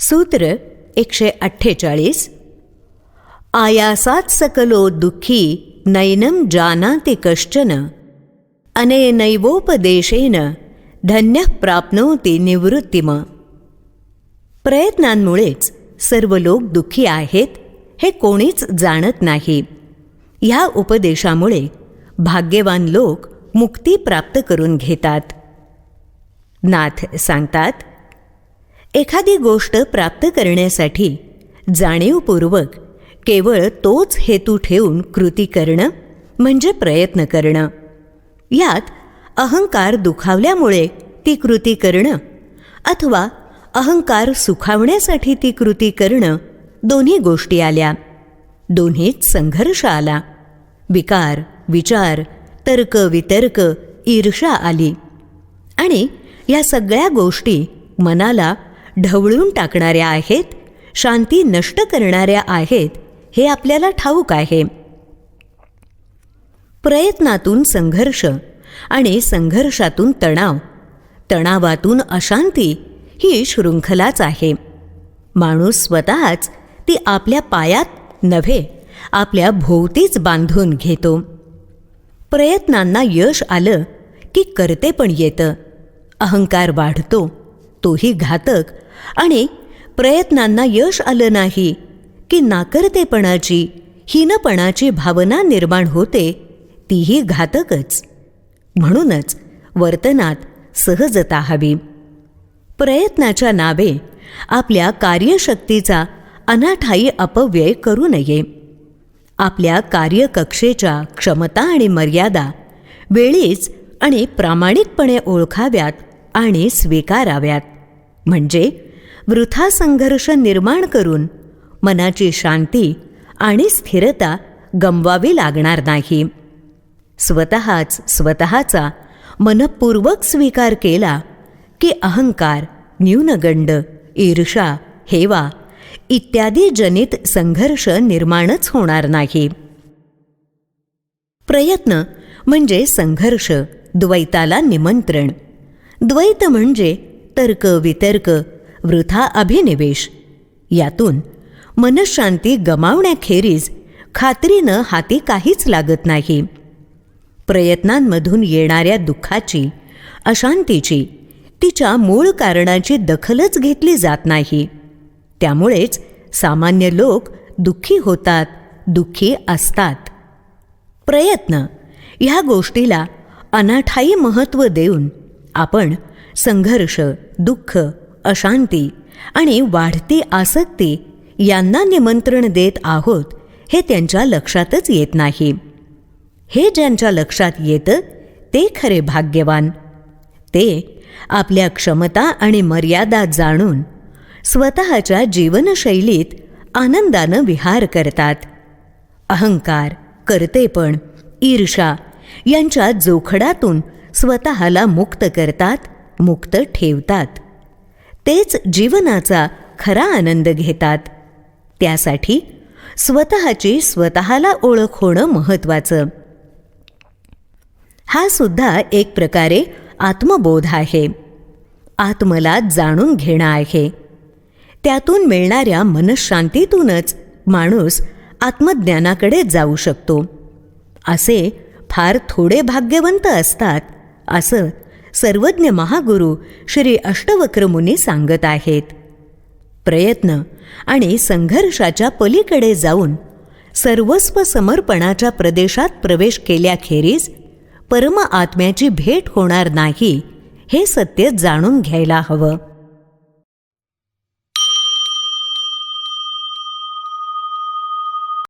सूत्र एकशे अठ्ठेचाळीस. आयासात सकलो दुःखी नैनम जानाति कश्चन. अनेनैवोपदेशेन धन्य प्राप्नोति निवृत्तिम. प्रयत्नांमुळेच सर्व लोक दुःखी आहेत हे कोणीच जाणत नाही. ह्या उपदेशामुळे भाग्यवान लोक मुक्ती प्राप्त करून घेतात. नाथ सांगतात एखादी गोष्ट प्राप्त करण्यासाठी जाणीवपूर्वक केवळ तोच हेतू ठेवून कृती करणं म्हणजे प्रयत्न करणं. यात अहंकार दुखावल्यामुळे ती कृती करणं अथवा अहंकार सुखावण्यासाठी ती कृती करणं दोन्ही गोष्टी आल्या. दोन्हीत संघर्ष आला. विकार विचार तर्क वितर्क ईर्षा आली. आणि या सगळ्या गोष्टी मनाला ढवळून टाकणाऱ्या आहेत शांती नष्ट करणाऱ्या आहेत हे आपल्याला ठाऊक आहे. प्रयत्नातून संघर्ष आणि संघर्षातून तणाव तणावातून अशांती ही शृंखलाच आहे. माणूस स्वतःच ती आपल्या पायात नव्हे आपल्या भोवतीच बांधून घेतो. प्रयत्नांना यश आलं की करते पण येतं अहंकार वाढतो तोही घातक. आणि प्रयत्नांना यश आलं नाही की नाकर्तेपणाची हीनपणाची भावना निर्माण होते तीही घातकच. म्हणूनच वर्तनात सहजता हवी. प्रयत्नाच्या नावे आपल्या कार्यशक्तीचा अनाठायी अपव्यय करू नये. आपल्या कार्यकक्षेच्या क्षमता आणि मर्यादा वेळीच आणि प्रामाणिकपणे ओळखाव्यात आणि स्वीकाराव्यात. म्हणजे वृथा संघर्ष निर्माण करून मनाची शांती आणि स्थिरता गमवावी लागणार नाही. स्वतःच स्वतःचा मनपूर्वक स्वीकार केला की अहंकार न्यूनगंड ईर्षा हेवा इत्यादी जनित संघर्ष निर्माणच होणार नाही. प्रयत्न म्हणजे संघर्ष द्वैताला निमंत्रण. द्वैत म्हणजे तर्क वितर्क वृथा अभिनिवेश. यातून मनशांती गमावण्याखेरीज खात्रीनं हाती काहीच लागत नाही. प्रयत्नांमधून येणाऱ्या दुःखाची अशांतीची तिच्या मूळ कारणाची दखलच घेतली जात नाही. त्यामुळेच सामान्य लोक दुःखी होतात दुःखी असतात. प्रयत्न ह्या गोष्टीला अनाठायी महत्त्व देऊन आपण संघर्ष दुःख अशांती आणि वाढती आसक्ती यांना निमंत्रण देत आहोत हे त्यांच्या लक्षातच येत नाही. हे ज्यांच्या लक्षात येतं ते खरे भाग्यवान. ते आपल्या क्षमता आणि मर्यादा जाणून स्वतःच्या जीवनशैलीत आनंदानं विहार करतात. अहंकार करतेपण ईर्षा यांच्या जोखडातून स्वतःला मुक्त करतात मुक्त ठेवतात. तेच जीवनाचा खरा आनंद घेतात. त्यासाठी स्वतःची स्वतःला ओळख होणं महत्त्वाचं. हा सुद्धा एक प्रकारे आत्मबोध आहे. आत्मला जाणून घेणं आहे. त्यातून मिळणाऱ्या मनशांतीतूनच माणूस आत्मज्ञानाकडे जाऊ शकतो. असे फार थोडे भाग्यवंत असतात असं सर्वज्ञ महागुरु श्री अष्टवक्रमुनी सांगत आहेत. प्रयत्न आणि संघर्षाच्या पलीकडे जाऊन सर्वस्व समर्पणाच्या प्रदेशात प्रवेश केल्याखेरीज परम आत्म्याची भेट होणार नाही हे सत्य जाणून घ्यायला हवं.